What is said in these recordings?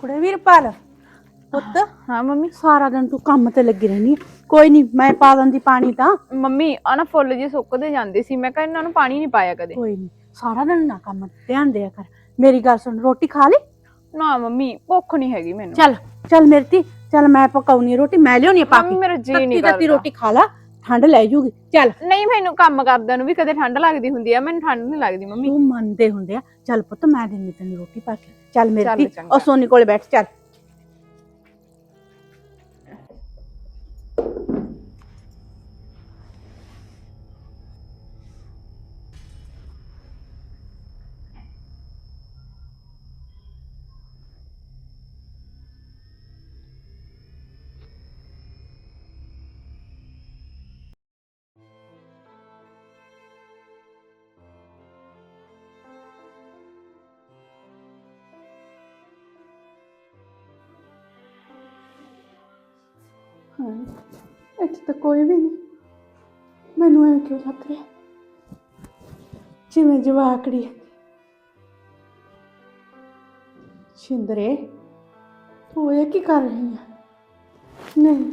ਕੁੜੇ ਵੀਰਪਾਲ। ਪੁੱਤ ਹਾਂ ਮੰਮੀ। ਸਾਰਾ ਦਿਨ ਤੂੰ ਕੰਮ ਤੇ ਲੱਗੀ ਰਹਿਨੀ ਆਂ। ਕੋਈ ਨਹੀਂ ਮੈਂ ਪਾ ਦਿੰਦੀ ਪਾਣੀ ਤਾਂ। ਮੰਮੀ ਆ ਨਾ ਫੁੱਲ ਜੇ ਸੁੱਕਦੇ ਜਾਂਦੇ ਸੀ ਮੈਂ ਕਿਹਾ ਇਹਨਾਂ ਨੂੰ ਪਾਣੀ ਨਹੀਂ ਪਾਇਆ ਕਦੇ। ਕੋਈ ਨਹੀਂ ਸਾਰਾ ਦਿਨ ਨਾ ਕੰਮ ਤੇ ਧਿਆਨ ਦਿਆ ਕਰ। ਮੇਰੀ ਗੱਲ ਸੁਣ ਰੋਟੀ ਖਾ ਲਈ? ਨਾ ਮੰਮੀ ਭੁੱਖ ਨਹੀਂ ਹੈਗੀ ਮੈਨੂੰ। ਚੱਲ ਚੱਲ ਮੇਰੀ ਧੀ ਚੱਲ ਮੈਂ ਪਕਾਉਣੀ ਰੋਟੀ ਮੈਂ ਲਿਆਉਣੀ ਆ ਮੰਮੀ ਕੇ। ਮੇਰਾ ਜੀ ਤੱਤੀ ਨਹੀਂ ਤੱਤੀ ਕਰਦਾ। ਰੋਟੀ ਖਾ ਲਾ ਠੰਡ ਲੈ ਜੂਗੀ। ਚੱਲ। ਨਹੀਂ ਮੈਨੂੰ ਕੰਮ ਕਰਦਿਆਂ ਨੂੰ ਵੀ ਕਦੇ ਠੰਡ ਲੱਗਦੀ ਹੁੰਦੀ ਆ ਮੈਨੂੰ ਠੰਡ ਨਹੀਂ ਲੱਗਦੀ ਮੰਮੀ। ਤੂੰ ਮੰਨਦੇ ਹੁੰਦੇ ਆ। ਚੱਲ ਪੁੱਤ ਮੈਂ ਦਿੰਦੀ ਤੈਨੂੰ ਰੋਟੀ ਪਾ ਕੇ। ਚੱਲ ਮੇਰੀ ਚੱਲ ਧੀ ਚੰਗਾ। ਉਹ ਸੋਨੀ ਕੋਲੇ ਬੈਠ ਚੱਲ ਹਾਂ। ਇੱਥੇ ਤਾਂ ਕੋਈ ਵੀ ਨਹੀਂ। ਮੈਨੂੰ ਐਂ ਕਿਉਂ ਲੱਗ ਰਿਹਾ? ਜਿਵੇਂ ਜਵਾਕੜੀ ਹੈ। ਛਿੰਦਰੇ ਤੂੰ ਇਹ ਕੀ ਕਰ ਰਹੀ ਹੈ? ਨਹੀਂ,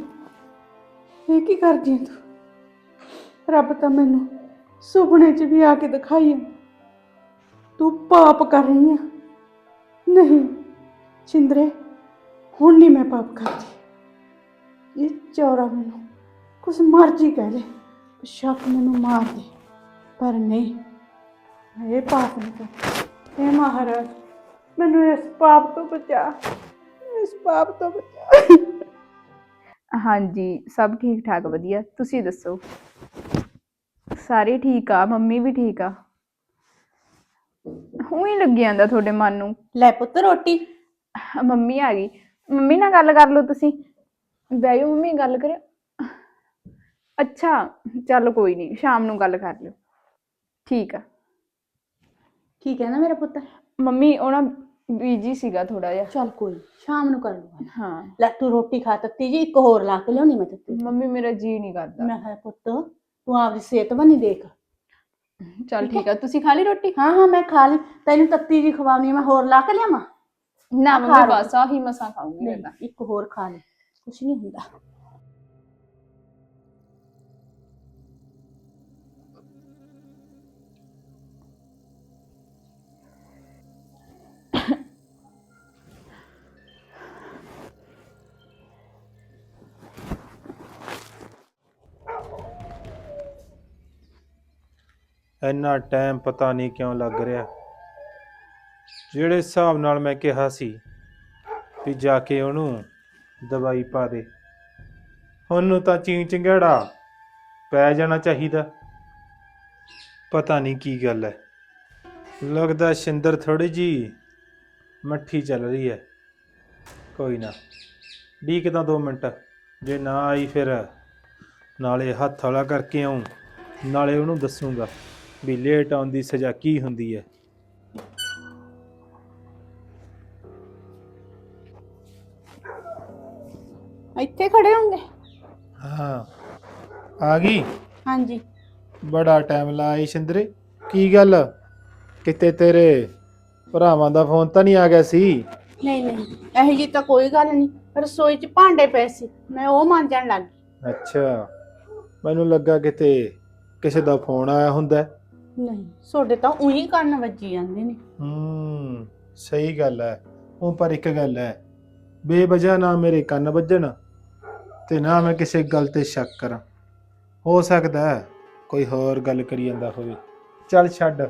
ਇਹ ਕੀ ਕਰਦੀ ਹੈ ਤੂੰ? ਰੱਬ ਤਾਂ ਮੈਨੂੰ ਸੁਪਨੇ 'ਚ ਵੀ ਆ ਕੇ ਦਿਖਾਈ ਹੈ। ਤੂੰ ਪਾਪ ਕਰ ਰਹੀ ਹੈ। ਨਹੀਂ ਛਿੰਦਰੇ ਹੁਣ ਨਹੀਂ ਮੈਂ ਪਾਪ ਕਰਦੀ। ਇਹ ਚੌਰਾ ਮੈਨੂੰ ਕੁਛ ਮਰਜ਼ੀ ਕਹਿ ਲੈ ਸ਼ੱਕ ਮੈਨੂੰ ਮਾਰ ਦੇ। ਪਰ ਨਹੀਂ ਮੈਂ ਇਹ ਪਾਪ ਨਹੀਂ ਕਰ ਇਹ ਮਹਾਰਾਜ ਮੈਨੂੰ ਇਸ ਪਾਪ ਤੋਂ ਬਚਾ ਇਸ ਪਾਪ ਤੋਂ ਬਚਾ। ਹਾਂਜੀ ਸਭ ਠੀਕ ਠਾਕ ਵਧੀਆ। ਤੁਸੀਂ ਦੱਸੋ? ਸਾਰੇ ਠੀਕ ਆ? ਮੰਮੀ ਵੀ ਠੀਕ ਆ? ਹੀ ਲੱਗੀ ਜਾਂਦਾ ਤੁਹਾਡੇ ਮਨ ਨੂੰ। ਲੈ ਪੁੱਤ ਰੋਟੀ। ਮੰਮੀ ਆ ਗਈ। ਮੰਮੀ ਨਾਲ ਗੱਲ ਕਰ ਲਓ ਤੁਸੀਂ। ਜਾਓ ਮੰਮੀ ਗੱਲ ਕਰਿਓ। ਅੱਛਾ ਚੱਲ ਕੋਈ ਨਹੀਂ ਸ਼ਾਮ ਨੂੰ ਗੱਲ ਕਰ ਲਿਓ। ਠੀਕ ਆ। ਠੀਕ ਹੈ ਨਾ ਮੇਰਾ ਪੁੱਤ? ਮੰਮੀ ਉਹ ਨਾ ਬੀਜੀ ਸੀਗਾ ਥੋੜਾ ਜਿਹਾ। ਚੱਲ ਕੋਈ ਨੀ, ਸ਼ਾਮ ਨੂੰ ਕਰ ਲੂਗਾ ਹਾਂ। ਲੈ ਤੂੰ ਰੋਟੀ ਖਾ ਤੱਤੀ ਜੀ ਇੱਕ ਹੋਰ ਲਾ ਕੇ ਲਿਆਉਣੀ ਮੈਂ ਤੱਤੀ। ਮੰਮੀ ਮੇਰਾ ਜੀ ਨਹੀਂ ਕਰਦਾ। ਮੈਂ ਕਿਹਾ ਪੁੱਤ ਤੂੰ ਆਪਦੀ ਸਿਹਤ ਬਣੀ ਦੇਖ। ਚੱਲ ਠੀਕ ਆ ਤੁਸੀਂ ਖਾ ਲਈ ਰੋਟੀ? ਹਾਂ ਹਾਂ ਮੈਂ ਖਾ ਲਈ। ਤੈਨੂੰ ਤੱਤੀ ਜੀ ਖਵਾਉਣੀ ਆ, ਮੈਂ ਹੋਰ ਲਾ ਕੇ ਲਿਆਵਾਂ? ਨਾ ਖਾ ਮੰਮੀ ਲਓ। ਬਸ ਆਹੀ ਮਸਾਂ ਮੈਂ ਤਾਂ। ਇੱਕ ਹੋਰ ਖਾ ਲੈ ਕੁਛ ਨਹੀਂ ਹੁੰਦਾ ਇੰਨਾ ਟਾਈਮ ਪਤਾ ਨਹੀਂ ਕਿਉਂ ਲੱਗ ਰਿਹਾ। ਜਿਹੜੇ ਹਿਸਾਬ ਨਾਲ ਮੈਂ ਕਿਹਾ ਸੀ ਵੀ ਜਾ ਕੇ ਉਹਨੂੰ ਦਵਾਈ ਪਾ ਦੇ। ਉਹਨੂੰ ਤਾਂ ਚੀਂ ਚੰਗੜਾ ਪੈ ਜਾਣਾ ਚਾਹੀਦਾ। ਪਤਾ ਨਹੀਂ ਕੀ ਗੱਲ ਹੈ ਲੱਗਦਾ ਸ਼ਿੰਦਰ ਥੋੜੀ ਜੀ ਮੱਠੀ ਚੱਲ ਰਹੀ ਹੈ ਕੋਈ ਨਾ ਡੀਕਦਾ 2 ਮਿੰਟ। ਜੇ ਨਾ ਆਈ ਫਿਰ ਨਾਲੇ ਹੱਥ ਵਾਲਾ ਕਰਕੇ ਆਉਂ ਨਾਲੇ ਉਹਨੂੰ ਦੱਸੂਗਾ ਵੀ ਲੇਟ ਆਉਣ ਦੀ ਸਜ਼ਾ ਕੀ ਹੁੰਦੀ ਹੈ ਇੱਥੇ ਖੜੇ ਹੋਣਗੇ? ਹਾਂ। ਆ ਗਈ? ਹਾਂਜੀ। ਬੜਾ ਟਾਈਮ ਲਾਇਆ ਸ਼ਿੰਦਰੇ। ਕੀ ਗੱਲ? ਕਿਤੇ ਤੇਰੇ ਭਰਾਵਾਂ ਦਾ ਫੋਨ ਤਾਂ ਨਹੀਂ ਆ ਗਿਆ ਸੀ? ਨਹੀਂ ਨਹੀਂ। ਇਹੋ ਜੀ ਤਾਂ ਕੋਈ ਗੱਲ ਨਹੀਂ। ਰਸੋਈ 'ਚ ਭਾਂਡੇ ਪਏ ਸੀ। ਮੈਂ ਉਹ ਮਾਂਜਣ ਲੱਗ ਗਈ। ਅੱਛਾ। ਮੈਨੂੰ ਲੱਗਾ ਕਿਤੇ ਕਿਸੇ ਦਾ ਫੋਨ ਆਇਆ ਹੁੰਦਾ। ਹੈ। ਨਹੀਂ ਤੁਹਾਡੇ ਤਾਂ ਉਹੀ ਕੰਨ ਵੱਜੀ ਜਾਂਦੇ ਨੇ। ਹੂੰ ਸਹੀ ਗੱਲ ਹੈ। ਉਹ ਪਰ ਇੱਕ ਗੱਲ ਹੈ। ਬੇਵਜ੍ਹਾ ਨਾ ਮੇਰੇ ਕੰਨ ਵੱਜਣ। ਤੇ ਨਾ ਮੈਂ ਕਿਸੇ ਗੱਲ ਤੇ ਸ਼ੱਕ ਕਰਾਂ। ਹੋ ਸਕਦਾ ਹੈ ਕੋਈ ਹੋਰ ਗੱਲ ਕਰੀ ਜਾਂਦਾ ਹੋਵੇ। ਚੱਲ ਛੱਡ।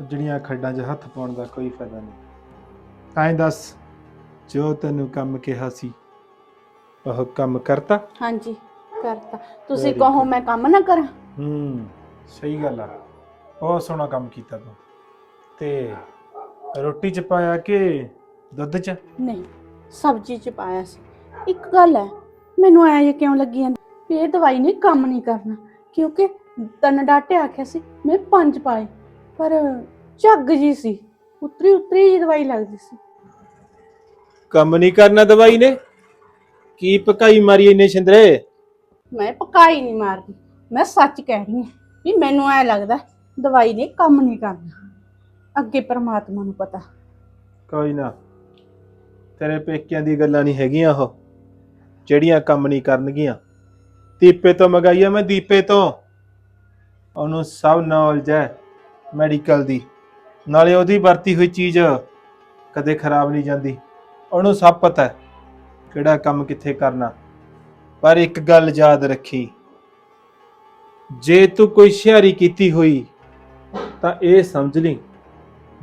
ਜਿਹੜੀਆਂ ਖੱਡਾਂ 'ਚ ਹੱਥ ਪਾਉਣ ਦਾ ਕੋਈ ਫਾਇਦਾ ਨਹੀਂ। ਐਂ ਦੱਸ ਜੋ ਤੈਨੂੰ ਕੰਮ ਕਿਹਾ ਸੀ ਉਹ ਕੰਮ ਕਰਤਾ? ਹਾਂਜੀ ਕਰਤਾ। ਤੁਸੀਂ Very ਕਹੋ good. ਮੈਂ ਕੰਮ ਨਾ ਕਰਾਂ? ਹੂੰ ਸਹੀ ਗੱਲ ਆ। ਬਹੁਤ ਸੋਹਣਾ ਕੰਮ ਕੀਤਾ ਤੂੰ। ਤੇ ਰੋਟੀ ਚ ਪਾਇਆ ਕਿ ਦੁੱਧ ਚ? ਨਹੀਂ ਸਬਜ਼ੀ 'ਚ ਪਾਇਆ ਸੀ। ਇੱਕ ਗੱਲ ਹੈ ਮੈਨੂੰ ਐ ਕਿਉਂ ਲੱਗੀ ਜਾਂਦੀ? ਵੀ ਇਹ ਦਵਾਈ ਨੇ ਕੰਮ ਨਹੀਂ ਕਰਨਾ। ਕਿਉਂਕਿ ਤਨ ਡਾਟੇ ਆਖਿਆ ਸੀ ਮੈਂ ਪੰਜ ਪਾਏ ਪਰ ਝੱਗ ਜੀ ਸੀ ਉਤਰੀ ਉਤਰੀ ਜੀ ਦਵਾਈ ਲੱਗਦੀ ਸੀ। ਕੰਮ ਨਹੀਂ ਕਰਨਾ ਦਵਾਈ ਨੇ? ਕੀ ਪਕਾਈ ਮਾਰੀ ਇਹਨੇ ਛਿੰਦਰੇ? ਮੈਂ ਪਕਾਈ ਨਹੀਂ ਮਾਰਦੀ ਮੈਂ ਸੱਚ ਕਹਿ ਰਹੀ ਹਾਂ ਵੀ ਮੈਨੂੰ ਐ ਲੱਗਦਾ ਦਵਾਈ ਨੇ ਕੰਮ ਨਹੀਂ ਕਰਨਾ। ਅੱਗੇ ਪਰਮਾਤਮਾ ਨੂੰ ਪਤਾ। ਕੋਈ ਨਾ ਤੇਰੇ ਪੇਕਿਆਂ ਦੀ ਗੱਲਾਂ ਨਹੀਂ ਹੈਗੀਆਂ ਉਹ। ਜਿਹੜੀਆਂ ਕੰਮ ਨਹੀਂ ਕਰਨਗੀਆਂ। ਦੀਪੇ ਤੋਂ ਮੰਗਾਈ ਮੈਂ ਦੀਪੇ ਤੋਂ। ਉਹਨੂੰ ਸਭ ਨੌਲੇਜ ਹੈ ਮੈਡੀਕਲ ਦੀ। ਨਾਲੇ ਉਹਦੀ ਵਰਤੀ ਹੋਈ ਚੀਜ਼ ਕਦੇ ਖਰਾਬ ਨਹੀਂ ਜਾਂਦੀ। ਉਹਨੂੰ ਸਭ ਪਤਾ ਹੈ ਕਿਹੜਾ ਕੰਮ ਕਿੱਥੇ ਕਰਨਾ। ਪਰ ਇੱਕ ਗੱਲ ਯਾਦ ਰੱਖੀ। ਜੇ ਤੂੰ ਕੋਈ ਸ਼ਿਆਰੀ ਕੀਤੀ ਹੋਈ, ਤਾਂ ਇਹ ਸਮਝ ਲਈ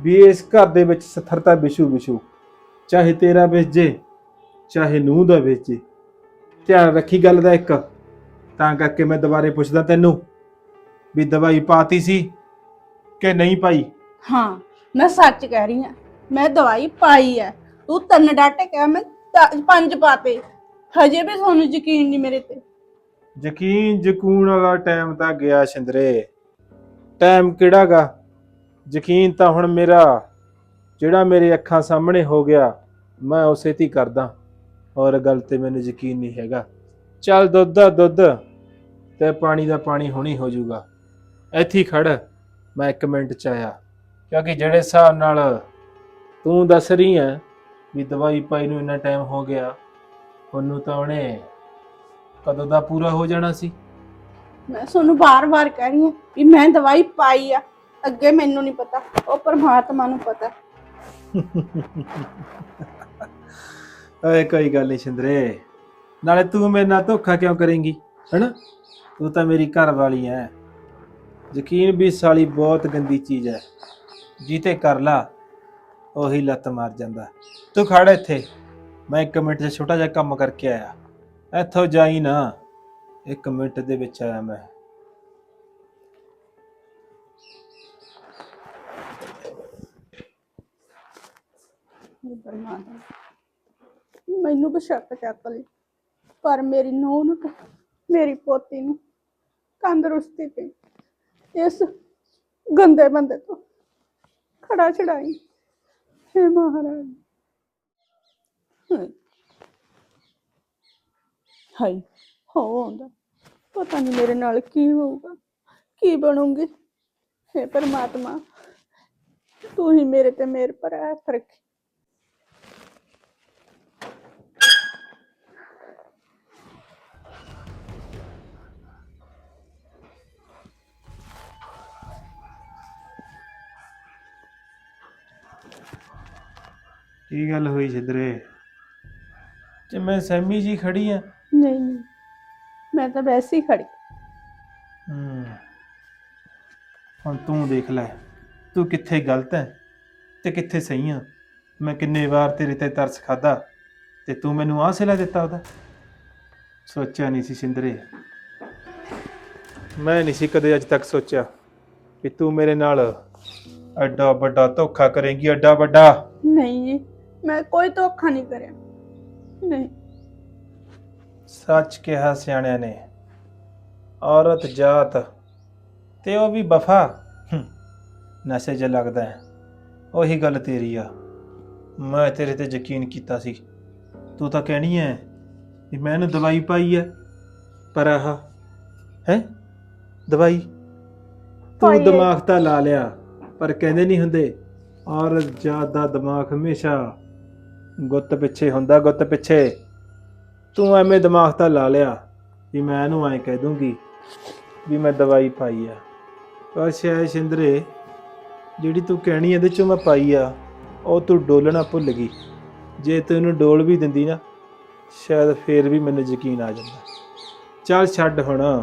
ਵੀ ਇਸ ਘਰ ਦੇ ਵਿੱਚ ਸਥਰਤਾ ਵਿਛੂ ਵਿਛੂ ਚਾਹੇ ਤੇਰਾ ਵੇਚੇ ਚਾਹੇ ਨੂੰਹ ਦਾ ਵੇਚੇ ਧਿਆਨ ਰੱਖੀ ਗੱਲ ਦਾ ਇੱਕ। ਤਾਂ ਕਰਕੇ ਮੈਂ ਦੁਬਾਰੇ ਪੁੱਛਦਾ ਤੈਨੂੰ ਵੀ ਦਵਾਈ ਪਾਤੀ ਸੀ ਕਿ ਨਹੀਂ ਪਾਈ? ਹਾਂ ਮੈਂ ਸੱਚ ਕਹਿ ਰਹੀ ਹਾਂ ਮੈਂ ਦਵਾਈ ਪਾਈ ਹੈ। ਤੂੰ ਤਿੰਨ ਡਾਟੇ ਕਿਹਾ ਮੈਂ ਪੰਜ ਪਾਤੇ। ਹਜੇ ਵੀ ਤੁਹਾਨੂੰ ਯਕੀਨ ਨਹੀਂ ਮੇਰੇ ਤੇ। ਯਕੀਨ ਜਕੂਨ ਵਾਲਾ ਟਾਈਮ ਤਾਂ ਗਿਆ ਸ਼ਿੰਦਰੇ। ਟਾਈਮ ਕਿਹੜਾਗਾ ਯਕੀਨ ਤਾਂ ਹੁਣ ਮੇਰਾ ਜਿਹੜਾ ਮੇਰੇ ਅੱਖਾਂ ਸਾਹਮਣੇ ਹੋ ਗਿਆ ਮੈਂ ਉਸੇ ਤੇ ਕਰਦਾ। ਔਰ ਗੱਲ ਤੇ ਮੈਨੂੰ ਯਕੀਨ ਨਹੀਂ ਹੈਗਾ। ਚੱਲ ਦੁੱਧ ਦਾ ਦੁੱਧ ਤੇ ਪਾਣੀ ਦਾ ਪਾਣੀ ਹੁਣੀ ਹੋ ਜਾਊਗਾ। ਇੱਥੇ ਖੜ ਮੈਂ ਇੱਕ ਮਿੰਟ ਚ ਆਇਆ। ਕਿਉਂਕਿ ਜਿਹੜੇ ਹਿਸਾਬ ਨਾਲ ਤੂੰ ਦੱਸ ਰਹੀ ਹੈ ਵੀ ਦਵਾਈ ਪਾਈ ਨੂੰ ਇੰਨਾ ਟਾਈਮ ਹੋ ਗਿਆ ਉਹਨੂੰ ਤਾਂ ਉਹਨੇ ਕਦੋਂ ਦਾ ਪੂਰਾ ਹੋ ਜਾਣਾ ਸੀ? ਮੈਂ ਤੁਹਾਨੂੰ ਬਾਰ-ਬਾਰ ਕਹਿ ਰਹੀ ਹਾਂ ਵੀ ਮੈਂ ਦਵਾਈ ਪਾਈ ਆ ਅੱਗੇ ਮੈਨੂੰ ਨਹੀਂ ਪਤਾ ਉਹ ਪਰਮਾਤਮਾ ਨੂੰ ਪਤਾ। ਓਏ, ਕੋਈ ਗੱਲ ਨਹੀਂ ਸ਼ਿੰਦਰੇ। ਨਾਲੇ ਤੂੰ ਮੇਰੇ ਨਾਲ ਧੋਖਾ ਕਿਉਂ ਕਰੇਂਗੀ, ਹੈਨਾ? ਤੂੰ ਤਾਂ ਮੇਰੀ ਘਰ ਵਾਲੀ ਐ। ਯਕੀਨ ਵੀ ਸਾਲੀ ਬਹੁਤ ਗੰਦੀ ਚੀਜ਼ ਐ। ਜੀਤੇ ਕਰ ਲਾ, ਉਹੀ ਲੱਤ ਮਾਰ ਜਾਂਦਾ। ਤੂੰ ਖੜ ਇੱਥੇ। ਮੈਂ ਇੱਕ ਮਿੰਟ 'ਚ ਛੋਟਾ ਜਿਹਾ ਕੰਮ ਕਰਕੇ ਆਇਆ। ਇੱਥੋਂ ਜਾਈ ਨਾ। ਇੱਕ ਮਿੰਟ ਦੇ ਵਿੱਚ ਆਇਆ ਮੈਂ। ਹੇ ਮੈਨੂੰ ਬਸ਼ੱਕ ਚੱਕ ਲਈ ਪਰ ਮੇਰੀ ਨੂੰਹ ਨੂੰ ਤੇ ਮੇਰੀ ਪੋਤੀ ਨੂੰ ਤੰਦਰੁਸਤੀ ਤੇ ਇਸ ਗੰਦੇ ਬੰਦੇ ਤੋਂ ਖੜਾ ਛੜਾਈ ਹੇ ਮਹਾਰਾਜ। ਹਾਏ। ਹਾਏ, ਹੋ ਹੁੰਦਾ ਪਤਾ ਨਹੀਂ ਮੇਰੇ ਨਾਲ ਕੀ ਹੋਊਗਾ, ਕੀ ਬਣੂਗੀ। ਹੇ ਪਰਮਾਤਮਾ, ਤੂੰ ਹੀ ਮੇਰੇ ਤੇ ਮੇਰ ਪਰ ਹੱਥ ਰੱਖੀ। ਕੀ ਗੱਲ ਹੋਈ ਛਿੰਦਰੇ ਤੇ ਮੈਂ ਸੈਮੀ ਜੀ ਖੜੀ ਆ। ਨਹੀਂ ਨਹੀਂ। ਮੈਂ ਤਾਂ ਵੈਸੇ ਹੀ ਖੜੀ। ਹੂੰ। ਹੁਣ ਤੂੰ ਦੇਖ ਲੈ ਤੂੰ ਕਿੱਥੇ ਗਲਤ ਹੈ ਤੇ ਕਿੱਥੇ ਸਹੀ ਆ? ਮੈਂ ਕਿੰਨੇ ਵਾਰ ਤੇਰੇ ਤੇ ਤਰਸ ਖਾਦਾ ਤੇ ਤੂੰ ਮੈਨੂੰ ਆਹ ਸਿਲਾ ਦਿੱਤਾ ਉਹਦਾ। ਸੋਚਿਆ ਨਹੀਂ ਸੀ ਸਿੰਦਰੇ। ਮੈਂ ਨਹੀਂ ਸੀ ਕਦੇ ਅੱਜ ਤੱਕ ਸੋਚਿਆ ਕਿ ਤੂੰ ਮੇਰੇ ਨਾਲ ਐਡਾ ਵੱਡਾ ਧੋਖਾ ਕਰੇਂਗੀ ਐਡਾ ਵੱਡਾ। ਨਹੀਂ ਜੀ। ਮੈਂ ਕੋਈ ਧੋਖਾ ਨਹੀਂ ਕਰਿਆ। ਨਹੀਂ। ਸੱਚ ਕਿਹਾ ਸਿਆਣਿਆਂ ਨੇ ਔਰਤ ਜਾਤ ਤੇ ਉਹ ਵੀ ਵਫਾ। ਹੂੰ, ਨਸ਼ੇ 'ਚ ਲੱਗਦਾ ਹੈ ਉਹੀ ਗੱਲ ਤੇਰੀ ਆ। ਮੈਂ ਤੇਰੇ ਤੇ ਯਕੀਨ ਕੀਤਾ ਸੀ। ਤੂੰ ਤਾਂ ਕਹਿਣੀ ਹੈ ਵੀ ਮੈਂ ਇਹਨੂੰ ਦਵਾਈ ਪਾਈ ਹੈ ਪਰ ਆਹ ਹੈ? ਦਵਾਈ? ਪਾਈ ਤੂੰ। ਦਿਮਾਗ ਤਾਂ ਲਾ ਲਿਆ ਪਰ ਕਹਿੰਦੇ ਨਹੀਂ ਹੁੰਦੇ ਔਰਤ ਜਾਤ ਦਾ ਦਿਮਾਗ ਹਮੇਸ਼ਾ ਗੁੱਤ ਪਿੱਛੇ ਹੁੰਦਾ, ਗੁੱਤ ਪਿੱਛੇ। ਤੂੰ ਐਵੇਂ ਦਿਮਾਗ ਤਾਂ ਲਾ ਲਿਆ ਵੀ ਮੈਂ ਇਹਨੂੰ ਐਂ ਕਹਿ ਦੂੰਗੀ ਵੀ ਮੈਂ ਦਵਾਈ ਪਾਈ ਆ। ਪਰ ਸ਼ਾਇਦ ਸ਼ਿੰਦਰੇ, ਜਿਹੜੀ ਤੂੰ ਕਹਿਣੀ ਇਹਦੇ ਚੋਂ ਮੈਂ ਪਾਈ ਆ, ਉਹ ਤੂੰ ਡੋਲਣਾ ਭੁੱਲ ਗਈ। ਜੇ ਤੂੰ ਇਹਨੂੰ ਡੋਲ ਵੀ ਦਿੰਦੀ ਨਾ, ਸ਼ਾਇਦ ਫੇਰ ਵੀ ਮੈਨੂੰ ਯਕੀਨ ਆ ਜਾਂਦਾ। ਚੱਲ ਛੱਡ ਹੁਣ।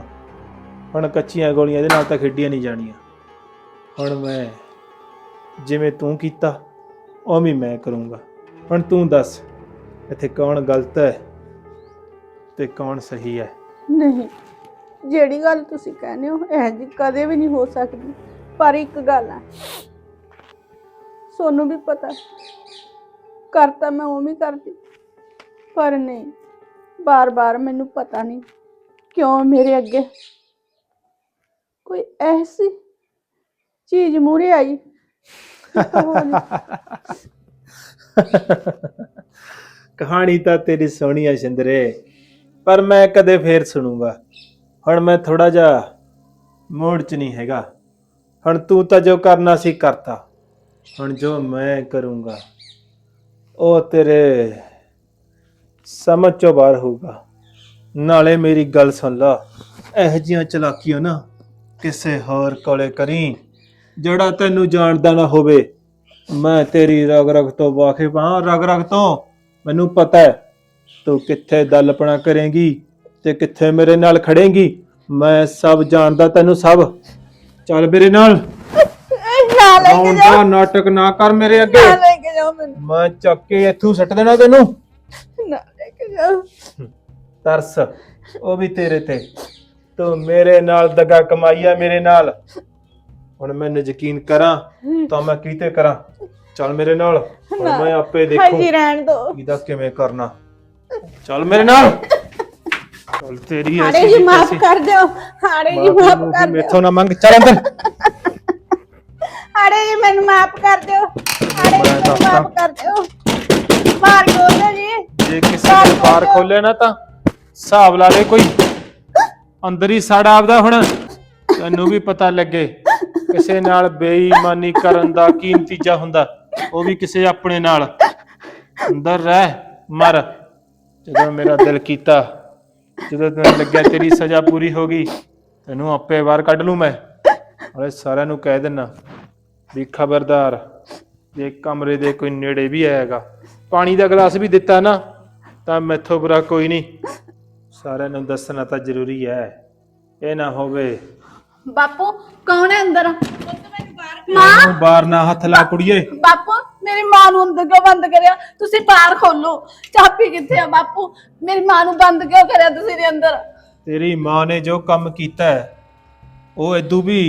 ਹੁਣ ਕੱਚੀਆਂ ਗੋਲੀਆਂ ਇਹਦੇ ਨਾਲ ਤਾਂ ਖੇਡੀਆਂ ਨਹੀਂ ਜਾਣੀਆਂ। ਹੁਣ ਮੈਂ ਜਿਵੇਂ ਤੂੰ ਕੀਤਾ, ਉਵੇਂ ਮੈਂ ਕਰੂੰਗਾ। ਹੁਣ ਤੂੰ ਦੱਸ ਇੱਥੇ ਕੌਣ ਗਲਤ ਹੈ ਤੇ ਕੌਣ ਸਹੀ ਹੈ? ਨਹੀਂ ਜਿਹੜੀ ਗੱਲ ਤੁਸੀਂ ਕਹਿੰਦੇ ਹੋ ਇਹ ਜੀ ਕਦੇ ਵੀ ਨਹੀਂ ਹੋ ਸਕਦੀ ਪਰ ਇੱਕ ਗੱਲ ਹੈ ਸੋਨੂੰ ਵੀ ਪਤਾ ਕਰਤਾ ਮੈਂ ਉਵੇਂ ਹੀ ਕਰਦੀ ਪਰ ਨਹੀਂ ਬਾਰ-ਬਾਰ ਮੈਨੂੰ ਪਤਾ ਨਹੀਂ ਕਿਉਂ ਮੇਰੇ ਅੱਗੇ ਕੋਈ ਐਸੀ ਚੀਜ਼ ਮੂਰੇ ਆਈ। ਪਤਾ ਨਹੀਂ। ਕਹਾਣੀ ਤਾਂ ਤੇਰੀ ਸੋਹਣੀ ਆ ਸ਼ਿੰਦਰੇ, ਪਰ ਮੈਂ ਕਦੇ ਫੇਰ ਸੁਣੂਗਾ। ਹੁਣ ਮੈਂ ਥੋੜਾ ਜਿਹਾ ਮੂਡ 'ਚ ਨਹੀਂ ਹੈਗਾ। ਹੁਣ ਤੂੰ ਤਾਂ ਜੋ ਕਰਨਾ ਸੀ ਕਰਤਾ। ਹੁਣ ਜੋ ਮੈਂ ਕਰੂੰਗਾ, ਉਹ ਤੇਰੇ ਸਮਝ ਚੋਂ ਬਾਹਰ ਹੋਊਗਾ। ਨਾਲੇ ਮੇਰੀ ਗੱਲ ਸੁਣ ਲਾ, ਇਹੋ ਜੀਆਂ ਚਲਾਕੀਆਂ ਨਾ ਕਿਸੇ ਹੋਰ ਕੋਲੇ ਕਰੀ, ਜਿਹੜਾ ਤੈਨੂੰ ਜਾਣਦਾ ਨਾ ਹੋਵੇ। ਮੈਂ ਤੇਰੀ ਰਗ ਰਗ ਤੋਂ ਵਾਕਿਫ ਹਾਂ। ਰਗ ਰਗ ਤੋਂ। ਮੈਨੂੰ ਪਤਾ ਹੈ ਤੂੰ ਕਿੱਥੇ ਦਲਪਣਾ ਕਰੇਂਗੀ ਤੇ ਕਿੱਥੇ ਮੇਰੇ ਨਾਲ ਖੜੇਂਗੀ। ਮੈਂ ਸਭ ਜਾਣਦਾ ਤੈਨੂੰ ਸਭ। ਚੱਲ ਮੇਰੇ ਨਾਲ। ਨਾ ਲੈ ਕੇ ਨਾਟਕ ਨਾ ਕਰ ਮੇਰੇ ਅੱਗੇ। ਨਾ ਲੈ ਕੇ ਜਾਓ ਮੈਨੂੰ। ਮੈਂ ਚੱਕ ਕੇ ਇੱਥੋਂ ਸੱਟ ਦੇਣਾ ਤੈਨੂੰ। ਨਾ ਲੈ ਕੇ ਜਾਓ। ਤਰਸ ਉਹ ਵੀ ਤੇਰੇ ਤੇ। ਤੂੰ ਮੇਰੇ ਨਾਲ ਦਗਾ ਕਮਾਈਆ ਮੇਰੇ ਨਾਲ। ਹੁਣ ਮੈਨੂੰ ਯਕੀਨ ਕਰਾਂ ਤਾਂ ਮੈਂ ਕੀਤੇ ਕਰਾਂ? ਚੱਲ ਮੇਰੇ ਨਾਲ ਹੁਣ। ਮੈਂ ਆਪੇ ਦੇਖੂ ਹਾਜੀ ਰਹਿਣ ਦੋ। ਇਹਦਾ ਕਿਵੇਂ ਕਰਨਾ। ਚੱਲ ਮੇਰੇ ਨਾਲ। ਚੱਲ ਤੇਰੀ ਹਾੜੇ ਜੀ ਮਾਫ। ਕਰ ਦਿਓ ਹਾੜੇ ਜੀ ਮਾਫ਼ੀ ਕਰ ਦਿਓ। ਮੈਥੋਂ ਨਾ ਮੰਗ ਚੱਲ ਅੰਦਰ। ਹਾੜੇ ਜੀ ਮੈਨੂੰ ਮਾਫ ਕਰ ਦਿਓ। ਹਾੜੇ ਜੀ ਮੈਨੂੰ। ਮਾਫ ਕਰ ਦਿਓ। ਮਾਰ ਖੋਲੋ ਜੀ। ਜੇ ਕਿਸੇ ਨੇ ਬਾਰ ਖੋਲੇ ਨਾ ਤਾਂ ਹਿਸਾਬ ਲਾ ਲੈ ਕੋਈ। ਅੰਦਰ ਹੀ ਸਾੜਾ ਆਪਦਾ ਹੁਣ। ਤੈਨੂੰ ਵੀ ਪਤਾ ਲੱਗੇ। ਕਿਸੇ ਨਾਲ ਬੇਈਮਾਨੀ ਕਰਨ ਦਾ ਕੀ ਨਤੀਜਾ ਹੁੰਦਾ? ਉਹ ਵੀ ਕਿਸੇ ਆਪਣੇ ਨਾਲ। ਅੰਦਰ ਰਹਿ, ਮਰ। ਜਦੋਂ ਮੇਰਾ ਦਿਲ ਕੀਤਾ, ਜਦੋਂ ਤੈਨੂੰ ਲੱਗਿਆ ਤੇਰੀ ਸਜ਼ਾ ਪੂਰੀ ਹੋ ਗਈ, ਤੈਨੂੰ ਆਪੇ ਬਾਹਰ ਕੱਢ ਲੂ ਮੈਂ। ਹਲੇ ਸਾਰਿਆਂ ਨੂੰ ਕਹਿ ਦਿੰਨਾ ਵੀ ਖਬਰਦਾਰ, ਜੇ ਕਮਰੇ ਦੇ ਕੋਈ ਨੇੜੇ ਵੀ ਆਏਗਾ ਪਾਣੀ ਦਾ ਗਲਾਸ ਵੀ ਦਿੱਤਾ ਨਾ, ਤਾਂ ਮੈਥੋਂ ਬੁਰਾ ਕੋਈ ਨਹੀਂ। ਸਾਰਿਆਂ ਨੂੰ ਦੱਸਣਾ ਤਾਂ ਜ਼ਰੂਰੀ ਹੈ। ਇਹ ਨਾ ਹੋਵੇ ਬਾਪੂ ਕੌਣ ਹੈ ਅੰਦਰ? ਇਹਨੂੰ ਬਾਹਰ ਨਾ ਹੱਥ ਲਾ ਕੁੜੀਏ। ਬਾਪੂ ਮੇਰੀ ਮਾਂ ਨੂੰ ਅੰਦਰ ਕਿਉਂ ਬੰਦ ਕਰਿਆ? ਤੁਸੀਂ ਬਾਹਰ ਖੋਲੋ। ਚਾਬੀ ਕਿੱਥੇ ਆ ਬਾਪੂ? ਮੇਰੀ ਮਾਂ ਨੂੰ ਬੰਦ ਕਿਉਂ ਕਰਿਆ ਤੁਸੀਂ ਦੇ ਅੰਦਰ? ਤੇਰੀ ਮਾਂ ਨੇ ਜੋ ਕੰਮ ਕੀਤਾ ਹੈ ਉਹ ਇਦੂ ਵੀ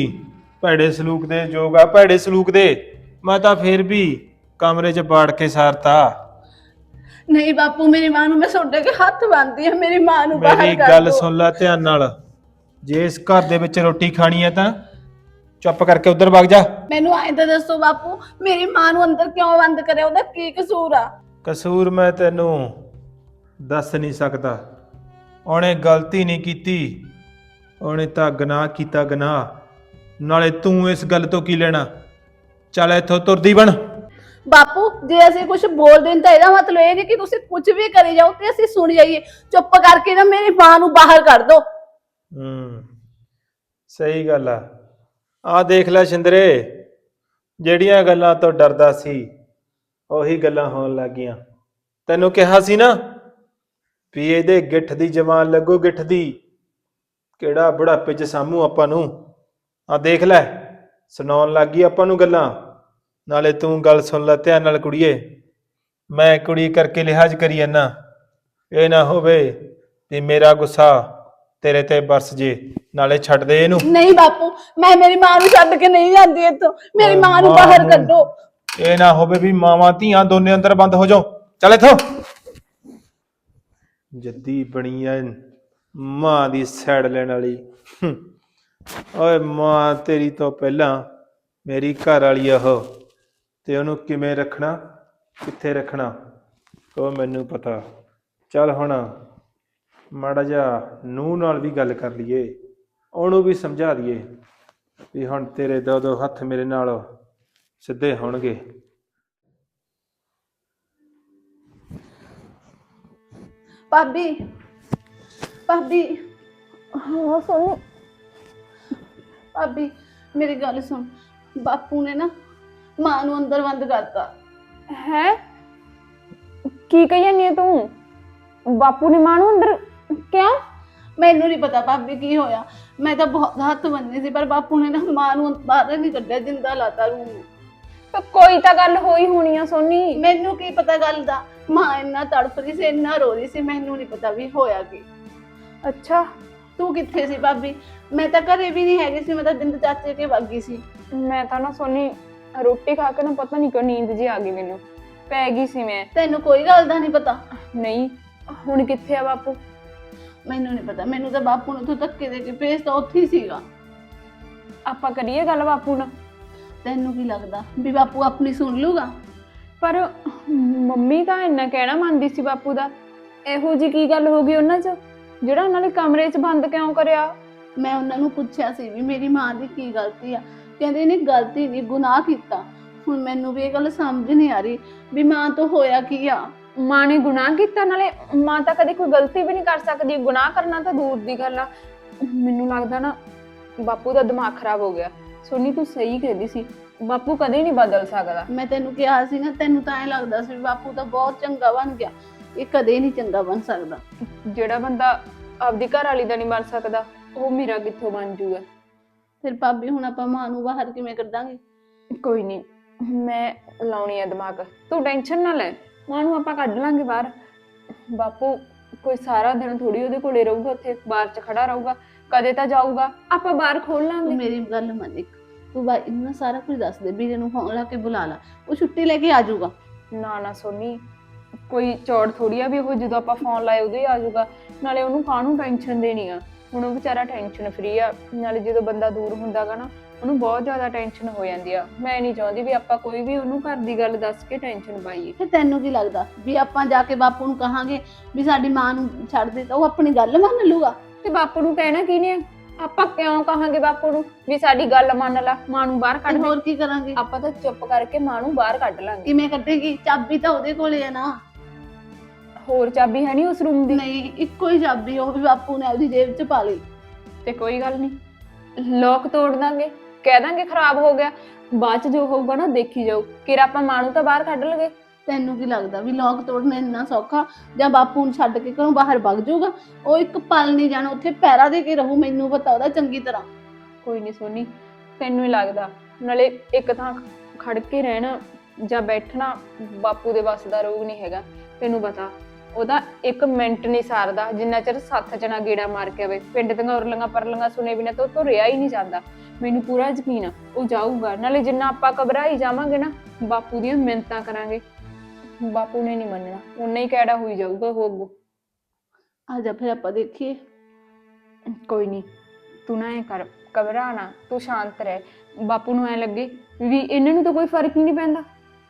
ਭੈੜੇ ਸਲੂਕ ਦੇ ਯੋਗ ਆ ਭੈੜੇ ਸਲੂਕ ਦੇ। ਮੈਂ ਤਾਂ ਫੇਰ ਵੀ ਕਮਰੇ 'ਚ ਬਾੜ ਕੇ ਸਾਰਤਾ। ਨਹੀਂ ਬਾਪੂ ਮੇਰੀ ਮਾਂ ਨੂੰ ਮੈਂ ਤੁਹਾਡੇ ਕੇ ਹੱਥ ਬੰਨਦੀ ਆ ਮੇਰੀ ਮਾਂ ਨੂੰ ਬਾਹਰ ਮੇਰੀ ਕਰ ਗੱਲ ਦਿਓ। ਸੁਣ ਲੈ ਧਿਆਨ ਨਾਲ। ਜੇ ਇਸ ਘਰ ਦੇ ਵਿੱਚ ਰੋਟੀ ਖਾਣੀ ਹੈ ਤਾਂ ਚੁੱਪ ਕਰਕੇ ਉਧਰ ਵਗ ਜਾ। ਮੈਨੂੰ ਐਂ ਤਾਂ ਦੱਸੋ ਬਾਪੂ ਮੇਰੀ ਮਾਂ ਨੂੰ ਅੰਦਰ ਕਿਉਂ ਬੰਦ ਕਰਿਆ? ਉਹਦਾ ਕੀ ਕਸੂਰ ਆ? ਕਸੂਰ ਮੈਂ ਤੈਨੂੰ ਦੱਸ ਨਹੀਂ ਸਕਦਾ। ਉਹਨੇ ਗਲਤੀ ਨਹੀਂ ਕੀਤੀ। ਉਹਨੇ ਤਾਂ ਗੁਨਾਹ ਕੀਤਾ ਗੁਨਾਹ। ਨਾਲੇ ਤੂੰ ਇਸ ਗੱਲ ਤੋਂ ਕੀ ਲੈਣਾ? ਚੱਲ ਇੱਥੋਂ ਤੁਰਦੀ ਬਣ। ਬਾਪੂ ਜੇ ਅਸੀਂ ਕੁਝ ਬੋਲਦੇ ਹਾਂ ਤਾਂ ਇਹਦਾ ਮਤਲਬ ਇਹ ਨਹੀਂ ਕਿ ਤੁਸੀਂ ਕੁਝ ਵੀ ਕਰੀ ਜਾਓ ਤੇ ਅਸੀਂ ਸੁਣ ਜਾਈਏ। ਚੁੱਪ ਕਰਕੇ ਨਾ ਮੇਰੀ ਮਾਂ ਨੂੰ ਬਾਹਰ ਕੱਢ ਦਿਓ ਹੂੰ, ਸਹੀ ਗੱਲ ਆ। ਆ ਦੇਖ ਲੈ ਸ਼ਿੰਦਰੇ, ਜਿਹੜੀਆਂ ਗੱਲਾਂ ਤੋਂ ਡਰਦਾ ਸੀ, ਉਹੀ ਗੱਲਾਂ ਹੋਣ ਲੱਗੀਆਂ। ਤੈਨੂੰ ਕਿਹਾ ਸੀ ਨਾ ਵੀ ਇਹਦੇ ਗਿੱਠ ਦੀ ਜਵਾਨ ਲੱਗੋ ਗਿੱਠ ਦੀ, ਕਿਹੜਾ ਬੁਢਾਪੇ ਚ ਸਾਮੂ ਆਪਾਂ ਨੂੰ? ਆ ਦੇਖ ਲੈ, ਸੁਣਾਉਣ ਲੱਗੀ ਆਪਾਂ ਨੂੰ ਗੱਲਾਂ। ਨਾਲੇ ਤੂੰ ਗੱਲ ਸੁਣ ਲੈ ਧਿਆਨ ਨਾਲ ਕੁੜੀਏ। ਮੈਂ ਕੁੜੀ ਕਰਕੇ ਲਿਹਾਜ਼ ਕਰੀ ਜਾਂਦਾ। ਇਹ ਨਾ ਹੋਵੇ ਤੇ ਮੇਰਾ ਗੁੱਸਾ ਤੇਰੇ ਤੇ ਬਰਸ ਜੇ ਨਾਲੇ ਛੱਡ ਦੇ ਇਹਨੂੰ। ਨਹੀਂ ਬਾਪੂ ਮੈਂ ਮੇਰੀ ਮਾਂ ਨੂੰ ਛੱਡ ਕੇ ਨਹੀਂ ਜਾਂਦੀ ਇੱਥੋਂ। ਮੇਰੀ ਮਾਂ ਨੂੰ ਬਾਹਰ ਕੱਢੋ। ਇਹ ਨਾ ਹੋਵੇ ਵੀ ਮਾਵਾਂ ਧੀਆਂ ਦੋਨੇ ਅੰਦਰ ਬੰਦ ਹੋ ਜਾਓ। ਚੱਲ ਇੱਥੋਂ। ਜੱਦੀ ਬਣੀ ਐ ਮਾਂ ਦੀ ਸਾਈਡ ਲੈਣ ਵਾਲੀ। ਹੂੰ। ਓਏ ਮਾਂ ਤੇਰੀ ਤੋਂ ਪਹਿਲਾਂ ਮੇਰੀ ਘਰ ਵਾਲੀ ਉਹ। ਤੇ ਉਹਨੂੰ ਕਿਵੇਂ ਰੱਖਣਾ ਕਿੱਥੇ ਰੱਖਣਾ ਉਹ ਮੈਨੂੰ ਪਤਾ। ਚੱਲ ਹੁਣ ਮਾੜਾ ਜਾ ਨੂੰ ਨਾਲ ਵੀ ਗੱਲ ਕਰ ਲਈਏ ਉਹਨੂੰ ਵੀ ਸਮਝਾ ਦਈਏ ਵੀ ਹੁਣ ਤੇਰੇ ਦੋ ਦੋ ਹੱਥ ਮੇਰੇ ਨਾਲ ਸਿੱਧੇ ਹੋਣਗੇ। ਭਾਬੀ ਭਾਬੀ ਹਾਂ ਸੁਣ। ਭਾਬੀ ਮੇਰੀ ਗੱਲ ਸੁਣ। ਬਾਪੂ ਨੇ ਨਾ ਮਾਂ ਨੂੰ ਅੰਦਰ ਬੰਦ ਕਰਤਾ। ਹੈ? ਕੀ ਕਹੀ ਜਾਂਦੀ ਹੈ ਤੂੰ? ਬਾਪੂ ਨੇ ਮਾਂ ਨੂੰ ਅੰਦਰ ਕਿਉਂ? ਮੈਨੂੰ ਨਹੀਂ ਪਤਾ ਭਾਬੀ ਕੀ ਹੋਇਆ। ਮੈਂ ਤਾਂ ਬਹੁਤ ਹੱਥ ਬੰਨੇ ਸੀ ਪਰ ਬਾਪੂ ਨੇ ਨਾ ਮਾਂ ਨੂੰ ਬਾਹਰ ਨਹੀਂ ਕੱਢਿਆ ਜਿੰਦਾ ਲਾਤਾ ਨੂੰ। ਤਾਂ ਕੋਈ ਤਾਂ ਗੱਲ ਹੋਈ ਹੋਣੀ ਆ ਸੋਨੀ। ਮੈਨੂੰ ਕੀ ਪਤਾ ਗੱਲ ਦਾ? ਮਾਂ ਇੰਨਾ ਤੜਫ ਰਹੀ ਸੀ ਇੰਨਾ ਰੋ ਰਹੀ ਸੀ ਮੈਨੂੰ ਨਹੀਂ ਪਤਾ ਵੀ ਹੋਇਆ ਕੀ। ਅੱਛਾ। ਤੂੰ ਕਿੱਥੇ ਸੀ ਭਾਬੀ? ਮੈਂ ਤਾਂ ਘਰੇ ਵੀ ਨਹੀਂ ਹੈਗੀ ਸੀ ਮੈਂ ਤਾਂ ਦਿਨ ਚਾਚੇ ਕੇ ਵਾਗੀ ਸੀ। ਮੈਂ ਤਾਂ ਨਾ ਸੋਨੀ ਰੋਟੀ ਖਾ ਕੇ ਨਾ ਪਤਾ ਨਹੀਂ ਕਿਉਂ ਨੀਂਦ ਜੀ ਆ ਗਈ ਮੈਨੂੰ। ਪੈ ਗਈ ਸੀ ਮੈਂ। ਤੈਨੂੰ ਕੋਈ ਗੱਲ ਦਾ ਨਹੀਂ ਪਤਾ। ਨਹੀਂ ਹੁਣ ਕਿੱਥੇ ਆ ਬਾਪੂ? ਮੈਨੂੰ ਨਹੀਂ ਪਤਾ ਮੈਨੂੰ ਤਾਂ ਬਾਪੂ ਨੂੰ ਤੂੰ ਧੱਕੇ ਦੇ ਕੇ ਭੇਜ ਤਾਂ ਉੱਥੇ ਹੀ ਸੀਗਾ। ਆਪਾਂ ਕਰੀਏ ਗੱਲ ਬਾਪੂ ਨਾਲ? ਤੈਨੂੰ ਕੀ ਲੱਗਦਾ ਵੀ ਬਾਪੂ ਆਪਣੀ ਸੁਣ ਲੂਗਾ? ਪਰ ਮੰਮੀ ਤਾਂ ਇੰਨਾ ਕਹਿਣਾ ਮੰਨਦੀ ਸੀ ਬਾਪੂ ਦਾ। ਇਹੋ ਜੀ ਕੀ ਗੱਲ ਹੋ ਗਈ ਉਹਨਾਂ 'ਚ? ਜਿਹੜਾ ਉਹਨਾਂ ਨੇ ਕਮਰੇ 'ਚ ਬੰਦ ਕਿਉਂ ਕਰਿਆ? ਮੈਂ ਉਹਨਾਂ ਨੂੰ ਪੁੱਛਿਆ ਸੀ ਵੀ ਮੇਰੀ ਮਾਂ ਦੀ ਕੀ ਗਲਤੀ ਆ। ਕਹਿੰਦੇ ਨਹੀਂ ਗਲਤੀ ਨਹੀਂ ਗੁਨਾਹ ਕੀਤਾ। ਹੁਣ ਮੈਨੂੰ ਵੀ ਇਹ ਗੱਲ ਸਮਝ ਨਹੀਂ ਆ ਰਹੀ ਵੀ ਮਾਂ ਤੋਂ ਹੋਇਆ ਕੀ ਆ। ਮਾਂ ਨੇ ਗੁਨਾਹ ਕੀਤਾ ਨਾਲੇ ਮਾਂ ਤਾਂ ਕਦੇ ਕੋਈ ਗਲਤੀ ਵੀ ਨਹੀਂ ਕਰ ਸਕਦੀ ਗੁਨਾਹ ਕਰਨਾ ਤਾਂ ਦੂਰ ਦੀ ਗੱਲ ਆ। ਮੈਨੂੰ ਲੱਗਦਾ ਨਾ ਬਾਪੂ ਦਾ ਦਿਮਾਗ ਖਰਾਬ ਹੋ ਗਿਆ। ਸੋਨੀ ਤੂੰ ਸਹੀ ਕਹਿੰਦੀ ਸੀ ਬਾਪੂ ਕਦੇ ਨਹੀਂ ਬਦਲ ਸਕਦਾ। ਮੈਂ ਤੈਨੂੰ ਕਿਹਾ ਸੀ ਨਾ ਤੈਨੂੰ ਤਾਂ ਐ ਲੱਗਦਾ ਸੀ ਵੀ ਬਾਪੂ ਤਾਂ ਬਹੁਤ ਚੰਗਾ ਬਣ ਗਿਆ। ਇਹ ਕਦੇ ਨਹੀਂ ਚੰਗਾ ਬਣ ਸਕਦਾ। ਜਿਹੜਾ ਬੰਦਾ ਆਪਦੀ ਘਰ ਵਾਲੀ ਦਾ ਨਹੀਂ ਬਣ ਸਕਦਾ ਉਹ ਮੇਰਾ ਕਿੱਥੋਂ ਬਣ ਜੂਗਾ? ਫਿਰ ਭਾਬੀ ਹੁਣ ਆਪਾਂ ਮਾਂ ਨੂੰ ਬਾਹਰ ਕਿਵੇਂ ਕੱਢਾਂਗੇ? ਕੋਈ ਨਹੀਂ ਮੈਂ ਲਾਉਣੀ ਆ ਦਿਮਾਗ। ਤੂੰ ਟੈਨਸ਼ਨ ਨਾ ਲੈ। ਮਾਂ ਨੂੰ ਆਪਾਂ ਕੱਢ ਲਾਂਗੇ ਬਾਹਰ। ਬਾਪੂ ਕੋਈ ਸਾਰਾ ਦਿਨ ਥੋੜੀ ਉਹਦੇ ਕੋਲੇ ਰਹੂਗਾ ਉੱਥੇ ਬਾਹਰ 'ਚ ਖੜਾ ਰਹੂਗਾ ਕਦੇ ਤਾਂ ਜਾਊਗਾ ਆਪਾਂ ਬਾਹਰ ਖੋਲ ਤੂੰ ਲਾਂਗੇ ਮੇਰੀ ਗੱਲ ਮੰਨ ਇੱਕ। ਤੂੰ ਬਾਈ ਨੂੰ ਨਾ ਸਾਰਾ ਕੁਝ ਦੱਸ ਦੇ ਵੀਰੇ ਨੂੰ ਫੋਨ ਲਾ ਕੇ ਬੁਲਾ ਲਾ। ਉਹ ਛੁੱਟੀ ਲੈ ਕੇ ਆ ਜਾਊਗਾ। ਨਾ ਨਾ ਸੋਨੀ ਕੋਈ ਚੌੜ ਥੋੜੀ ਆ ਵੀ ਉਹ ਜਦੋਂ ਆਪਾਂ ਫੋਨ ਲਾਏ ਉਦੋਂ ਹੀ ਆ ਜਾਊਗਾ। ਨਾਲੇ ਉਹਨੂੰ ਕਾਹਨੂੰ ਟੈਨਸ਼ਨ ਦੇਣੀ ਆ? ਹੁਣ ਉਹ ਵਿਚਾਰਾ ਟੈਨਸ਼ਨ ਫਰੀ ਆ। ਨਾਲੇ ਜਦੋਂ ਬੰਦਾ ਦੂਰ ਹੁੰਦਾਗਾ ਨਾ ਉਹਨੂੰ ਬਹੁਤ ਜ਼ਿਆਦਾ ਟੈਨਸ਼ਨ ਹੋ ਜਾਂਦੀ ਆ। ਮੈਂ ਨਹੀਂ ਚਾਹੁੰਦੀ ਵੀ ਆਪਾਂ ਕੋਈ ਵੀ ਉਹਨੂੰ ਘਰ ਦੀ ਗੱਲ ਦੱਸ ਕੇ ਟੈਨਸ਼ਨ ਪਾਈਏ। ਫਿਰ ਤੈਨੂੰ ਕੀ ਲੱਗਦਾ? ਵੀ ਆਪਾਂ ਜਾ ਕੇ ਬਾਪੂ ਨੂੰ ਕਹਾਂਗੇ ਵੀ ਸਾਡੀ ਮਾਂ ਨੂੰ ਛੱਡ ਦੇ ਤਾਂ ਉਹ ਆਪਣੀ ਗੱਲ ਮੰਨ ਲੂਗਾ? ਤੇ ਬਾਪੂ ਨੂੰ ਕਹਿਣਾ ਕਿਹਨੇ ਆ? ਆਪਾਂ ਕਿਉਂ ਕਹਾਂਗੇ ਬਾਪੂ ਨੂੰ ਵੀ ਸਾਡੀ ਗੱਲ ਮੰਨ ਲੈ ਮਾਂ ਨੂੰ ਬਾਹਰ ਕੱਢ ਦੇ। ਹੋਰ ਕੀ ਕਰਾਂਗੇ? ਆਪਾਂ ਤਾਂ ਚੁੱਪ ਕਰਕੇ ਮਾਂ ਨੂੰ ਬਾਹਰ ਕੱਢ ਲਾਂਗੇ। ਕਿਵੇਂ ਕੱਢੇਗੀ? ਚਾਬੀ ਤਾਂ ਉਹਦੇ ਕੋਲੇ ਆ ਨਾ। ਹੋਰ ਚਾਬੀ ਹੈ ਨਹੀਂ ਉਸ ਰੂਮ ਦੀ? ਨਹੀਂ ਇੱਕੋ ਹੀ ਚਾਬੀ ਉਹ ਵੀ ਬਾਪੂ ਨੇ ਆਪਦੀ ਜੇਬ 'ਚ ਪਾ ਲਈ। ਤੇ ਕੋਈ ਗੱਲ ਨਹੀਂ ਲੋਕ ਤੋੜ ਦਾਂਗੇ। ਕਹਿ ਦਾਂਗੇ ਖਰਾਬ ਹੋ ਗਿਆ। ਬਾਅਦ ਚ ਜੋ ਹੋਊਗਾ ਨਾ ਦੇਖੀ ਜਾਊ। ਕਿ ਆਪਾਂ ਮਾਂ ਨੂੰ ਤਾਂ ਬਾਹਰ ਕੱਢ ਲਗੇ ਤੈਨੂੰ ਕੀ ਲੱਗਦਾ ਵੀ ਲੋਕ ਤੋੜਨਾ ਇੰਨਾ ਸੌਖਾ? ਜਾਂ ਬਾਪੂ ਨੂੰ ਛੱਡ ਕੇ ਘਰੋਂ ਬਾਹਰ ਵਗ ਜਾਊਗਾ? ਉਹ ਇੱਕ ਪਲ ਨਹੀਂ ਜਾਣਾ ਉੱਥੇ ਪੈਰਾ ਦੇ ਕੇ ਰਹੂ ਮੈਨੂੰ ਪਤਾ ਉਹਦਾ ਚੰਗੀ ਤਰ੍ਹਾਂ। ਕੋਈ ਨਹੀਂ ਸੋਨੀ ਤੈਨੂੰ ਹੀ ਲੱਗਦਾ। ਨਾਲੇ ਇੱਕ ਥਾਂ ਖੜ ਕੇ ਰਹਿਣਾ ਜਾਂ ਬੈਠਣਾ ਬਾਪੂ ਦੇ ਵੱਸ ਦਾ ਰੋਗ ਨਹੀਂ ਹੈਗਾ ਤੈਨੂੰ ਪਤਾ। ਉਹਦਾ ਇੱਕ ਮਿੰਟ ਨਹੀਂ ਸਾਰਦਾ ਜਿੰਨਾ ਚਿਰ ਸੱਥ ਜਣਾ ਗੇੜਾ ਮਾਰ ਕੇ ਆਵੇ। ਪਿੰਡ ਦੀਆਂ ਉਰਲੀਆਂ ਪਰਲੀਆਂ ਸੁਣੇ ਬਿਨਾ ਤਾਂ ਉਹ ਤੋਂ ਰਿਹਾ ਹੀ ਨਹੀਂ ਜਾਂਦਾ। ਮੈਨੂੰ ਪੂਰਾ ਯਕੀਨ ਆ ਉਹ ਜਾਊਗਾ। ਨਾਲੇ ਜਿੰਨਾ ਆਪਾਂ ਘਬਰਾਈ ਜਾਵਾਂਗੇ ਨਾ ਬਾਪੂ ਦੀਆਂ ਮਿੰਨਤਾਂ ਕਰਾਂਗੇ। ਬਾਪੂ ਨੇ ਨਹੀਂ ਮੰਨਣਾ ਉਨਾ ਹੀ ਕਿਹੜਾ ਹੋਈ ਜਾਊਗਾ ਉਹ ਅੱਗੋਂ ਆ ਜਾ ਫਿਰ ਆਪਾਂ ਦੇਖੀਏ। ਕੋਈ ਨਹੀਂ ਤੂੰ ਨਾ ਐ ਕਰ ਘਬਰਾ ਨਾ ਤੂੰ ਸ਼ਾਂਤ ਰਹਿ। ਬਾਪੂ ਨੂੰ ਐ ਲੱਗੇ ਵੀ ਇਹਨਾਂ ਨੂੰ ਤਾਂ ਕੋਈ ਫ਼ਰਕ ਹੀ ਨਹੀਂ ਪੈਂਦਾ।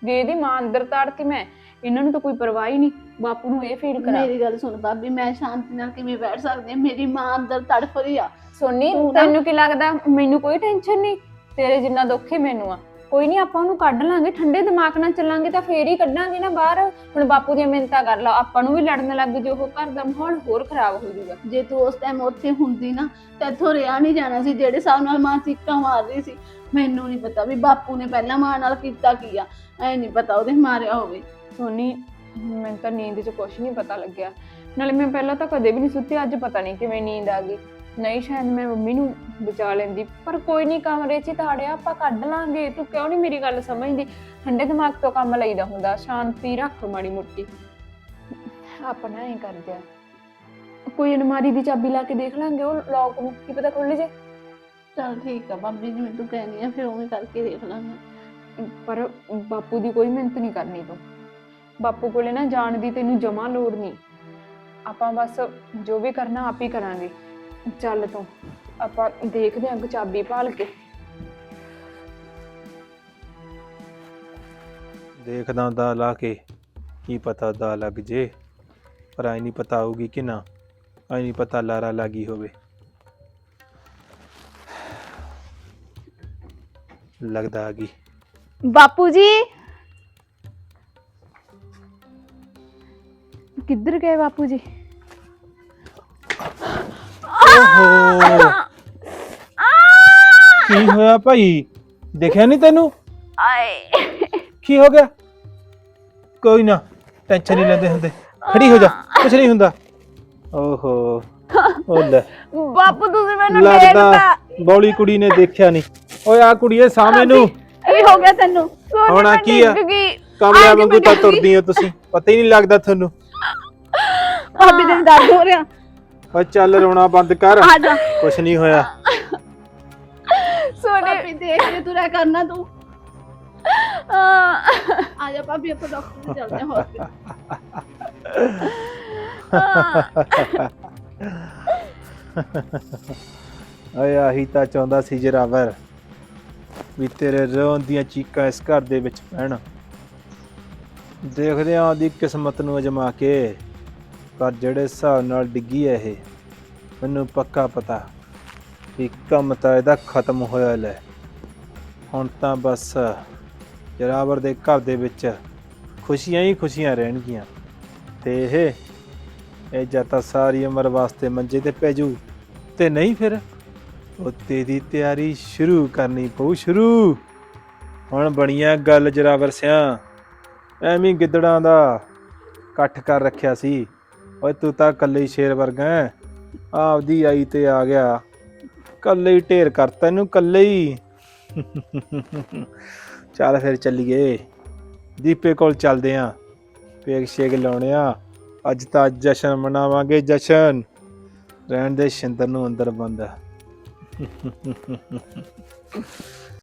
ਵੀ ਇਹਦੀ ਮਾਂ ਅੰਦਰ ਤਾੜ ਕੇ ਮੈਂ ਇਹਨਾਂ ਨੂੰ ਤਾਂ ਕੋਈ ਪਰਵਾਹ ਹੀ ਨਹੀਂ ਬਾਪੂ ਨੂੰ ਇਹ ਫੀਲ ਕਰਾ। ਮੇਰੀ ਗੱਲ ਸੁਣ ਭਾਬੀ ਮੈਂ ਸ਼ਾਂਤੀ ਨਾਲ ਕਿਵੇਂ ਬੈਠ ਸਕਦੀ ਹਾਂ? ਮੇਰੀ ਮਾਂ ਅੰਦਰ ਤੜਫ ਰਹੀ ਆ। ਸੋਨੀ ਤੂੰ ਨਾ- ਤੈਨੂੰ ਕੀ ਲੱਗਦਾ? ਮੈਨੂੰ ਕੋਈ ਟੈਨਸ਼ਨ ਨਹੀਂ? ਤੇਰੇ ਜਿੰਨਾ ਦੁੱਖ ਹੀ ਮੈਨੂੰ ਆ। ਕੋਈ ਨਹੀਂ ਆਪਾਂ ਉਹਨੂੰ ਕੱਢ ਲਾਂਗੇ। ਠੰਡੇ ਦਿਮਾਗ ਨਾਲ ਚੱਲਾਂਗੇ ਤਾਂ ਫੇਰ ਹੀ ਕੱਢਾਂਗੇ ਨਾ ਬਾਹਰ। ਹੁਣ ਬਾਪੂ ਦੀਆਂ ਮਿੰਤਾ ਕਰ ਲਾ ਆਪਾਂ ਨੂੰ ਵੀ ਲੜਨ ਲੱਗ ਜੋ ਉਹ ਘਰ ਦਾ ਮਾਹੌਲ ਹੋਰ ਖਰਾਬ ਹੋ ਜਾਊਗਾ। ਜੇ ਤੂੰ ਉਸ ਟਾਈਮ ਉੱਥੇ ਹੁੰਦੀ ਨਾ ਤਾਂ ਇੱਥੋਂ ਰਿਆ ਨਹੀਂ ਜਾਣਾ ਸੀ ਜਿਹੜੇ ਹਿਸਾਬ ਨਾਲ ਮਾਂ ਚੀਕਾਂ ਮਾਰ ਰਹੀ ਸੀ। ਮੈਨੂੰ ਨਹੀਂ ਪਤਾ ਵੀ ਬਾਪੂ ਨੇ ਪਹਿਲਾਂ ਮਾਂ ਨਾਲ ਕੀਤਾ ਕੀ ਆ ਐ ਨਹੀਂ ਪਤਾ ਉਹਦੇ ਮਾਰਿਆ ਹੋਵੇ। ਸੋਨੀ ਮੈਨੂੰ ਤਾਂ ਨੀਂਦ 'ਚ ਕੁਝ ਨਹੀਂ ਪਤਾ ਲੱਗਿਆ। ਨਾਲੇ ਮੈਂ ਪਹਿਲਾਂ ਤਾਂ ਕਦੇ ਵੀ ਨਹੀਂ ਸੁੱਤੀ ਅੱਜ ਪਤਾ ਨਹੀਂ ਕਿਵੇਂ ਨੀਂਦ ਆ ਗਈ। ਨਹੀਂ ਸ਼ਾਇਦ ਮੈਂ ਮੰਮੀ ਨੂੰ ਬਚਾ ਲੈਂਦੀ। ਪਰ ਕੋਈ ਨਹੀਂ ਕਮਰੇ 'ਚ ਹੀ ਤਾੜਿਆ ਆਪਾਂ ਕੱਢ ਲਾਂਗੇ। ਤੂੰ ਕਿਉਂ ਨਹੀਂ ਮੇਰੀ ਗੱਲ ਸਮਝਦੀ? ਠੰਡੇ ਦਿਮਾਗ ਤੋਂ ਕੰਮ ਲਈਦਾ ਹੁੰਦਾ। ਸ਼ਾਂਤੀ ਰੱਖ ਮਾੜੀ ਮੁੱਟੀ। ਆਪਣਾ ਹੀ ਕਰਦੇ ਆ। ਕੋਈ ਅਲਮਾਰੀ ਦੀ ਚਾਬੀ ਲਾ ਕੇ ਦੇਖ ਲਾਂਗੇ ਉਹ ਲੋਕ ਨੂੰ ਕੀ ਪਤਾ ਖੁੱਲ ਜੇ। ਚਲ ਠੀਕ ਆ ਭਾਬੀ ਜਿਵੇਂ ਤੂੰ ਕਹਿੰਦੀ ਆ ਫਿਰ ਉਵੇਂ ਕਰਕੇ ਦੇਖ ਲਾਂਗੇ। ਪਰ ਬਾਪੂ ਦੀ ਕੋਈ ਮਿਹਨਤ ਨਹੀਂ ਕਰਨੀ ਤੂੰ। ਬਾਪੂ ਕੋਲੇ ਨਾ ਜਾਣ ਦੀ ਤੈਨੂੰ ਜਮਾ ਲੋੜ ਨਹੀਂ। ਆਪਾਂ ਬਸ ਜੋ ਵੀ ਕਰਨਾ ਆਪ ਹੀ ਕਰਾਂਗੇ। ਚੱਲ ਤੂੰ ਆਪਾਂ ਦੇਖਦੇ ਆਂ ਅੱਗ ਚਾਬੀ ਭਾਲ ਕੇ। ਦੇਖਦਾ ਦਾ ਲਾ ਕੇ ਕੀ ਪਤਾ ਦਾ ਲੱਗ ਜੇ ਪਰ ਆਈ ਨਹੀਂ ਪਤਾ ਆਊਗੀ ਕਿ ਨਾ ਆਈ ਨਹੀਂ ਪਤਾ ਲਾਰਾ ਲੱਗੀ ਹੋਵੇ। ਲੱਗਦਾ ਆ ਗਈ। ਬਾਪੂ ਜੀ। ਕਿੱਧਰ ਗਏ ਬਾਪੂ ਜੀ? ਓਹੋ। ਕੀ ਹੋਇਆ ਭਾਈ? ਦੇਖਿਆ ਨਹੀਂ ਤੈਨੂੰ? ਆਏ। ਕੀ ਹੋ ਗਿਆ? ਕੋਈ ਨਾ ਟੈਨਸ਼ਨ ਨਹੀਂ ਲੈਂਦੇ ਹੁੰਦੇ। ਖੜੀ ਹੋ ਜਾ ਕੁਛ ਨਹੀਂ ਹੁੰਦਾ। ਓਹੋ ਉਹ ਲੈ। ਬਾਪੂ ਤੁਸੀਂ ਮੈਨੂੰ ਲੱਗਦਾ ਬੌਲੀ ਕੁੜੀ ਨੇ ਦੇਖਿਆ ਨਹੀਂ। ਓਏ ਆ ਕੁੜੀਏ ਸਾਹਮਣੇ ਨੂੰ। ਕੀ ਹੋ ਗਿਆ ਤੈਨੂੰ। ਹੋਣਾ ਕੀ ਆ? ਕਮਲਿਆਂ ਵਾਂਗੂ ਤਾਂ ਤੁਰਦੀ ਹੋ ਤੁਸੀਂ। ਪਤਾ ਹੀ ਨਹੀਂ ਲੱਗਦਾ ਤੁਹਾਨੂੰ। ਭਾਬੀ ਦੇ ਦਰਦ ਹੋ ਰਿਹਾ। ਓ ਚੱਲ ਰੋਣਾ ਬੰਦ ਕਰ। ਆ ਜਾ। ਕੁਛ ਨਹੀਂ ਹੋਇਆ। ਸੋਨੇ ਭਾਬੀ ਦੇਖ ਕੇ ਤੂੰ ਰਹਿ ਕਰਨਾ ਤੂੰ। ਆ। ਜਾ ਭਾਬੀ ਆਪਾਂ ਡਾਕਟਰ ਨੂੰ ਚੱਲਦੇ ਹਾਂ ਹਸਪੀਟਲ ਓਏ ਆਹੀ ਤਾਂ ਚਾਹੁੰਦਾ ਸੀ ਜਰਾਵਰ ਵੀ ਤੇਰੇ ਰੋਣ ਦੀਆਂ ਚੀਕਾਂ ਇਸ ਘਰ ਦੇ ਵਿੱਚ ਪੈਣ। ਦੇਖਦੇ ਆਂ ਦੀ ਕਿਸਮਤ ਨੂੰ ਅਜਮਾ ਕੇ। ਪਰ ਜਿਹੜੇ ਹਿਸਾਬ ਨਾਲ ਡਿੱਗੀ ਹੈ ਇਹ, ਮੈਨੂੰ ਪੱਕਾ ਪਤਾ ਵੀ ਕੰਮ ਤਾਂ ਇਹਦਾ ਖਤਮ ਹੋਇਆ ਲੈ। ਹੁਣ ਤਾਂ ਬਸ ਜਰਾਵਰ ਦੇ ਘਰ ਦੇ ਵਿੱਚ ਖੁਸ਼ੀਆਂ ਹੀ ਖੁਸ਼ੀਆਂ ਰਹਿਣਗੀਆਂ। ਤੇ ਇਹ ਇਹ ਜਾਂ ਤਾਂ ਸਾਰੀ ਉਮਰ ਵਾਸਤੇ ਮੰਜੇ ਤੇ ਪੈ ਜੂ ਤੇ ਨਹੀਂ ਫਿਰ ਉਹ ਤੇਰੀ ਤਿਆਰੀ ਸ਼ੁਰੂ ਕਰਨੀ ਪਊ, ਸ਼ੁਰੂ। ਹੁਣ ਬਣੀਆਂ ਗੱਲ ਜਰਾਵਰ ਸਿਆਂ, ਐਵੇਂ ਗਿੱਦੜਾਂ ਦਾ ਇਕੱਠ ਕਰ ਰੱਖਿਆ ਸੀ। ਓਏ ਤੂੰ ਤਾਂ ਕੱਲੇ ਹੀ ਸ਼ੇਰ ਵਰਗਾ ਹੈ। ਆਪਦੀ ਆਈ ਤੇ ਆ ਗਿਆ। ਕੱਲੇ ਹੀ ਢੇਰ ਕਰਤਾ ਇਹਨੂੰ ਕੱਲੇ ਹੀ। ਚੱਲ ਫਿਰ ਚੱਲੀਏ। ਦੀਪੇ ਕੋਲ ਚੱਲਦੇ ਆਂ। ਪੇਕ ਸ਼ੇਕ ਲਾਉਣੇ ਆ। ਅੱਜ ਤਾਂ ਜਸ਼ਨ ਮਨਾਵਾਂਗੇ, ਜਸ਼ਨ। ਰਹਿਣ ਦੇ, ਸ਼ਿੰਦਰ ਨੂੰ ਅੰਦਰ ਬੰਦ।